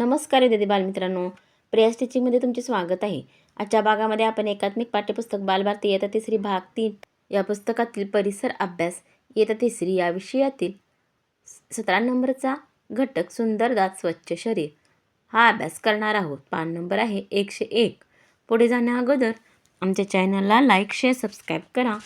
नमस्कार विद्यार्थी बालमित्रांनो. प्रिया स्टिचिंगमध्ये तुमचे स्वागत आहे. आजच्या भागामध्ये आपण एकात्मिक पाठ्यपुस्तक बालभारती येता तिसरी भाग तीन या पुस्तकातील परिसर अभ्यास येता तिसरी या विषयातील सतरा नंबरचा घटक सुंदर दात स्वच्छ शरीर हा अभ्यास करणार आहोत. पान नंबर आहे एकशे एक. पुढे जाण्या अगोदर आमच्या चॅनलला लाईक शेअर सबस्क्राईब करा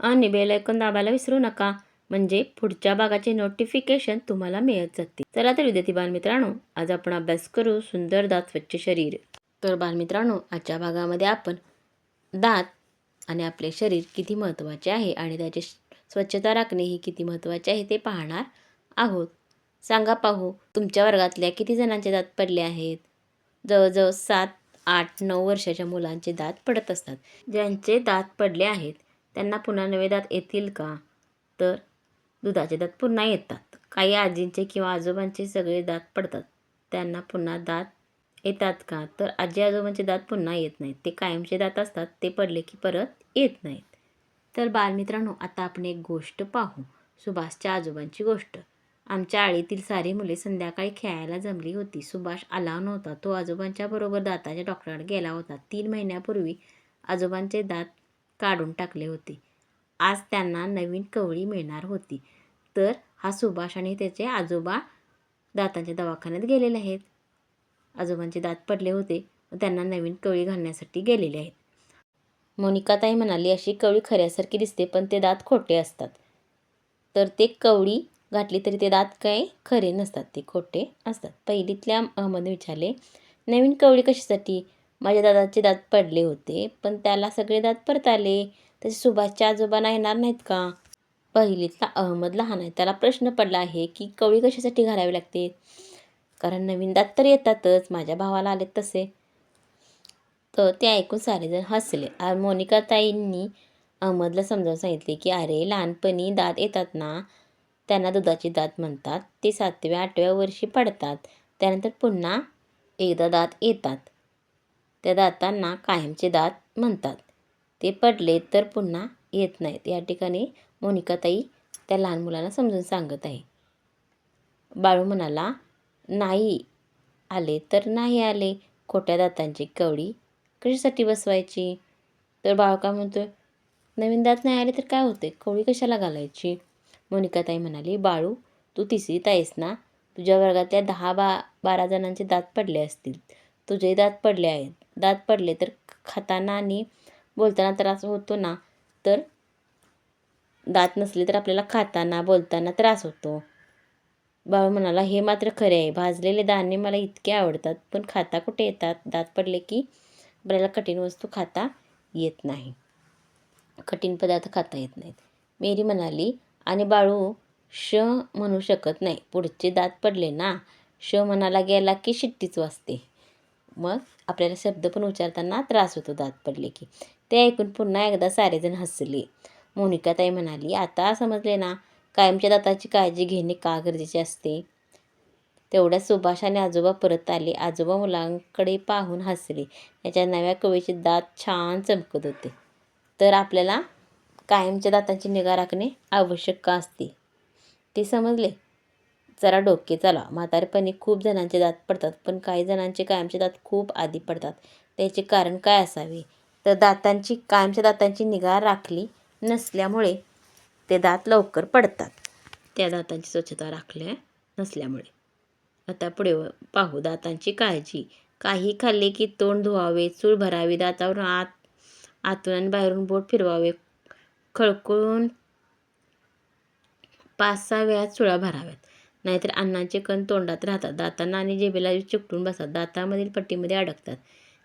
आणि बेल ऐकून दाबायला विसरू नका. म्हणजे पुढच्या भागाचे नोटिफिकेशन तुम्हाला मिळत जाते. चला तर विद्यार्थी बालमित्रांनो आज आपण अभ्यास करू सुंदर दात स्वच्छ शरीर. तर बालमित्रांनो आजच्या भागामध्ये आपण दात आणि आपले शरीर किती महत्त्वाचे आहे आणि त्याची स्वच्छता राखणे ही किती महत्त्वाचे आहे ते पाहणार आहोत. सांगा पाहू तुमच्या वर्गातल्या किती जणांचे दात पडले आहेत? जवळजवळ सात आठ नऊ वर्षाच्या मुलांचे दात पडत असतात. ज्यांचे दात पडले आहेत त्यांना पुन्हा नवे दात येतील का? तर दुधाचे दात पुन्हा येतात. काही आजींचे किंवा आजोबांचे सगळे दात पडतात. त्यांना पुन्हा दात येतात का? तर आजी आजोबांचे दात पुन्हा येत नाहीत. ते कायमचे दात असतात. ते पडले की परत येत नाहीत. तर बालमित्रांनो आता आपण एक गोष्ट पाहू. सुभाषच्या आजोबांची गोष्ट. आमच्या आळीतील सारी मुले संध्याकाळी खेळायला जमली होती. सुभाष आला नव्हता. तो आजोबांच्या बरोबर दाताच्या डॉक्टरकडे गेला होता. तीन महिन्यापूर्वी आजोबांचे दात काढून टाकले होते. आज त्यांना नवीन कवळी मिळणार होती. तर हा सुभाष आणि त्याचे आजोबा दातांच्या दवाखान्यात गेलेले आहेत. आजोबांचे दात पडले होते व त्यांना नवीन कवळी घालण्यासाठी गेलेले आहेत. मोनिकाताई म्हणाली अशी कवळी खऱ्यासारखी दिसते पण ते दात खोटे असतात. तर ते कवळी घातली तरी ते दात काय खरे नसतात ते खोटे असतात. पहिलीतल्या अहमदने विचारले नवीन कवळी कशासाठी? माझ्या दादाचे दात पडले होते पण त्याला सगळे दात परत आले तसे सुभाषच्या आजोबांना येणार नाहीत का? पहिलीतला अहमद लहान आहे. त्याला प्रश्न पडला आहे की कवळी कशासाठी घालावी लागते? कारण नवीन दात तर येतातच माझ्या भावाला आलेत तसे. तर ते ऐकून सारेजण हसले. मोनिका ताईंनी अहमदला समजावून सांगितले की अरे लहानपणी दात येतात ना त्यांना दुधाची दात म्हणतात. ते सातव्या आठव्या वर्षी पडतात. त्यानंतर पुन्हा एकदा दात येतात. त्या दातांना कायमचे दात म्हणतात. ते पडले तर पुन्हा येत नाहीत. या ठिकाणी मोनिकाताई त्या लहान मुलांना समजून सांगत आहे. बाळू म्हणाला नाही आले तर नाही आले. खोट्या दातांची कवडी कशासाठी बसवायची? तर बाळू काय म्हणतो नवीन दात नाही आले तर काय होते कवळी कशाला घालायची? मोनिकाताई म्हणाली बाळू तू तिसरीत आहेस ना? तुझ्या वर्गातल्या दहा बा बारा जणांचे दात पडले असतील. तुझे दात पडले आहेत. दात पडले तर खाताना आणि बोलताना त्रास होतो ना तर दात नसले तर आपल्याला खाताना बोलताना त्रास होतो. बाबा म्हणाला हे मात्र खरे आहे. भाजलेले धान्य मला इतके आवडतात पण खाता कुठे येतात? दात पडले की आपल्याला कठीण वस्तू खाता येत नाही. कठीण पदार्थ खाता येत नाहीत. मेरी म्हणाली आणि बाळू श म्हणू शकत नाही. पुढचे दात पडले ना श म्हणाला गेला की शिट्टीच वाजते. मग आपल्याला शब्द पण उच्चारताना त्रास होतो दात पडले की. ते ऐकून पुन्हा एकदा सारेजण हसले. मोनिकाताई म्हणाली आता समजले ना कायमच्या दाताची काळजी घेणे का गरजेचे असते? तेवढ्या सुभाष आणि आजोबा परत आले. आजोबा मुलांकडे पाहून हसले. त्याच्या नव्या कवीचे दात छान चमकत होते. तर आपल्याला कायमच्या दातांची निगा राखणे आवश्यक का असते? ते समजले. जरा डोके चला. म्हातारपणी खूप जणांचे दात पडतात पण काही जणांचे कायमचे दात खूप आधी पडतात. त्याचे कारण काय असावे? तर दातांची कायमच्या दातांची निगा राखली नसल्यामुळे ते दात लवकर पडतात. त्या दातांची स्वच्छता राखल्या नसल्यामुळे. आता पुढे पाहू दातांची काळजी. काही खाल्ले की तोंड धुवावे चूळ भरावी दातावरून आत आतून आणि बाहेरून बोट फिरवावे खळकळून पाच सहा वेळा चुळा भराव्यात. नाहीतर अन्नाचे कण तोंडात राहतात. दातांना आणि जेबेला चिकटून बसतात. दातामधील पट्टीमध्ये अडकतात.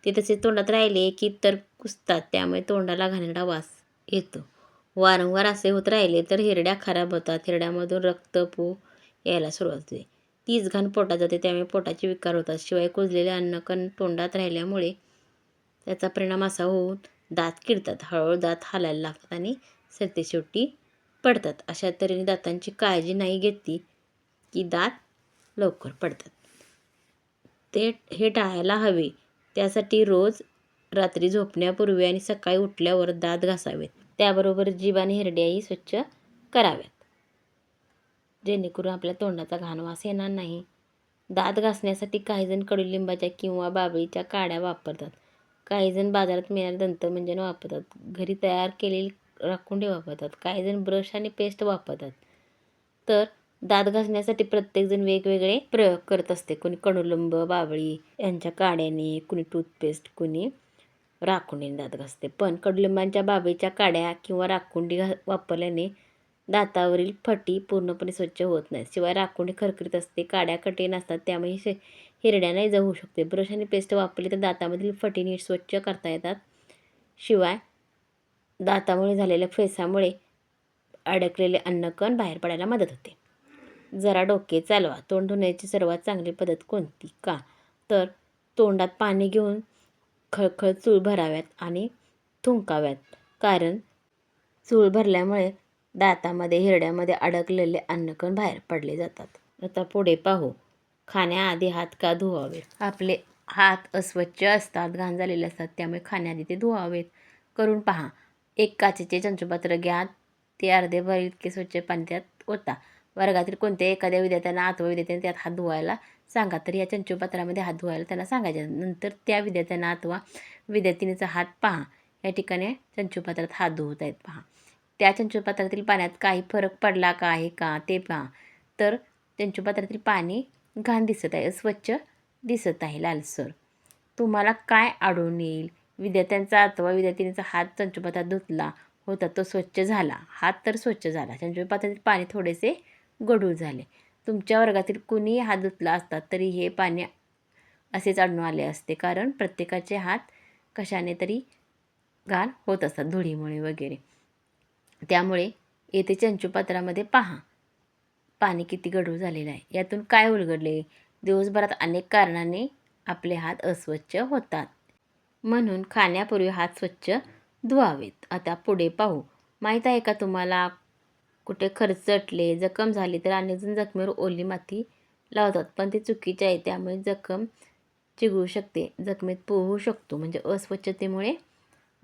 ते तसे तोंडात राहिले की तर कुसतात. त्यामुळे तोंडाला घाणेरडा वास येतो. वारंवार असे होत राहिले तर हिरड्या खराब होतात. हिरड्यामधून रक्त पू यायला सुरुवात होते. तीच घाण पोटात जाते. त्यामुळे पोटाचे विकार होतात. शिवाय कुजलेले अन्नकण तोंडात राहिल्यामुळे त्याचा परिणाम असा होऊन दात किडतात. हळूहळू दात हालायला लागतात आणि सरते शेवटी पडतात. अशा तऱ्हेने दातांची काळजी नाही घेतली की दात लवकर पडतात. ते हे टाळायला हवे. त्यासाठी रोज रात्री झोपण्यापूर्वी आणि सकाळी उठल्यावर दात घासावेत. त्याबरोबर जीभ आणि हिरड्याही स्वच्छ कराव्यात. जेणेकरून आपल्या तोंडाचा घाण वास येणार नाही. दात घासण्यासाठी काहीजण कडुलिंबाच्या किंवा बाबळीच्या काड्या वापरतात. काहीजण बाजारात मिळणारे दंतमंजन वापरतात. घरी तयार केलेली राखुंडी वापरतात काहीजण ब्रश आणि पेस्ट वापरतात. तर दात घासण्यासाठी प्रत्येकजण वेगवेगळे प्रयोग करत असते. कोणी कडुलंब बावळी यांच्या काड्याने कुणी टूथपेस्ट कुणी राखुंडीने दात घासते. पण कडुलिंबांच्या बाबळीच्या काड्या किंवा राखुंडी घा वापरल्याने दातावरील फटी पूर्णपणे स्वच्छ होत नाही शिवाय राखुंडी खरखरीत असते काड्या कठीण असतात त्यामुळे शे हिरड्याने जाऊ होऊ शकते. ब्रश आणि पेस्ट वापरली तर दातामधील फटी नीट स्वच्छ करता येतात. शिवाय दातामुळे झालेल्या फेसामुळे अडकलेले अन्नकण बाहेर पडायला मदत होते. जरा डोके चालवा. तोंड धुण्याची सर्वात चांगली पद्धत कोणती? का? तर तोंडात पाणी घेऊन खळखळ चूळ भराव्यात आणि थुंकाव्यात. कारण चूळ भरल्यामुळे दातामध्ये हिरड्यामध्ये अडकलेले अन्नकण बाहेर पडले जातात. आता पुढे पाहू. खाण्याआधी हात का धुवावे? आपले हात अस्वच्छ असतात घाण झालेले असतात त्यामुळे खाण्याआधी ते धुवावेत. करून पहा. एक काचेचे चंचुपात्र घ्या. ते अर्धे भर इतके स्वच्छ पाणी त्यात ओता. वर्गातील कोणत्या एखाद्या विद्यार्थ्यांना अथवा विद्यार्थ्यांनी त्यात हात धुवायला सांगा. तर या चंचूपत्रामध्ये हात धुवायला त्यांना सांगायचे. नंतर त्या विद्यार्थ्यांना अथवा विद्यार्थिनीचा हात पहा. या ठिकाणी चंचूपात्रात हात धुवत आहेत पहा. त्या चंचुपात्रातील पाण्यात काही फरक पडला का आहे का ते पहा. तर चंचूपात्रातील पाणी घाण दिसत आहे. स्वच्छ दिसत आहे लालसर. तुम्हाला काय आढळून येईल? विद्यार्थ्यांचा अथवा विद्यार्थिनीचा हात चंचुपात्रात धुतला होता तो स्वच्छ झाला. हात तर स्वच्छ झाला. चंचुपात्रातील पाणी थोडेसे गढूळ झाले. तुमच्या वर्गातील कुणीही हात धुतला असतात तरी हे पाणी असेच आढळून आले असते. कारण प्रत्येकाचे हात कशाने तरी घाण होत असतात धुळीमुळे वगैरे. त्यामुळे येथे चंचूपात्रामध्ये पहा पाणी किती गढूळ झालेलं आहे. यातून काय उलगडले? दिवसभरात अनेक कारणाने आपले हात अस्वच्छ होतात. म्हणून खाण्यापूर्वी हात स्वच्छ धुवावेत. आता पुढे पाहू. माहीत आहे का तुम्हाला कुठे खरचटले जखम झाली तर अनेकजण जखमेवर ओली माती लावतात. पण ते चुकीचे आहे त्यामुळे जखम चिघळू शकते. जखमेत पू होऊ शकतो म्हणजे अस्वच्छतेमुळे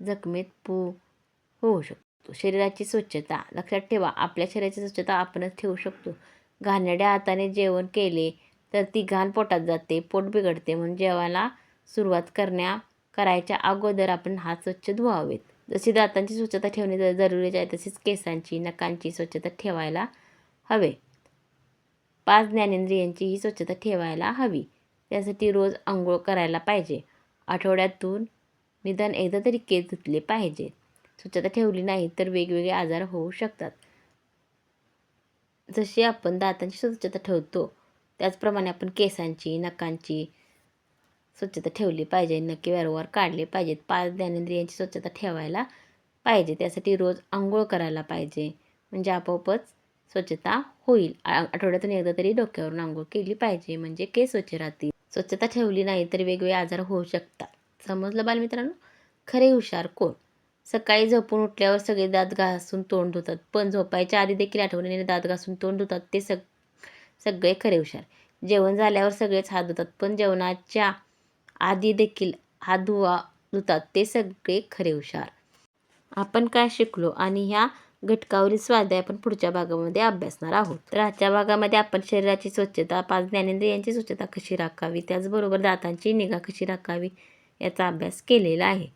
जखमेत पू होऊ शकतो. शरीराची स्वच्छता लक्षात ठेवा. आपल्या शरीराची स्वच्छता आपणच ठेवू शकतो. घाणेरड्या हाताने जेवण केले तर ती घाण पोटात जाते. पोट बिघडते म्हणून जेवायला सुरुवात करण्या करायच्या अगोदर आपण हात स्वच्छ धुवावेत. जशी दातांची स्वच्छता ठेवणे ज- जरुरीच आहे तसेच केसांची नखांची स्वच्छता ठेवायला हवे. पाच ज्ञानेंद्रियांची ही स्वच्छता ठेवायला हवी. त्यासाठी रोज आंघोळ करायला पाहिजे. आठवड्यातून निदान एकदा तरी केस धुतले पाहिजे. स्वच्छता ठेवली नाही तर वेगवेगळे आजार होऊ शकतात. जशी आपण दातांची स्वच्छता ठेवतो त्याचप्रमाणे आपण केसांची नखांची स्वच्छता ठेवली पाहिजे नक्की वारंवार काढले पाहिजेत. पाच ज्ञानेंद्रियांची स्वच्छता ठेवायला पाहिजे. त्यासाठी रोज आंघोळ करायला पाहिजे. म्हणजे आपोआपच स्वच्छता होईल. आ- आठवड्यातून एकदा तरी डोक्यावरून आंघोळ केली पाहिजे. म्हणजे केस स्वच्छ राहतील. स्वच्छता ठेवली नाही तर वेगवेगळे आजार होऊ शकतात. समजलं बालमित्रांनो? खरे हुशार कोण? सकाळी झोपून उठल्यावर सगळे दात घासून तोंड धुतात. पण झोपायच्या आधी देखील आठवणीने दात घासून तोंड धुतात. ते सग सगळे खरे हुशार. जेवण झाल्यावर सगळेच हात धुतात. पण जेवणाच्या आधी देखील हात धुवा धुतात ते सगळे खरे हुशार. आपण काय शिकलो आणि ह्या घटकावरील स्वाध्याय आपण पुढच्या भागामध्ये अभ्यासणार आहोत. तर आजच्या भागामध्ये आपण शरीराची स्वच्छता पाच ज्ञानेंद्रियांची स्वच्छता कशी राखावी त्याचबरोबर दातांची निगा कशी राखावी याचा अभ्यास केलेला आहे.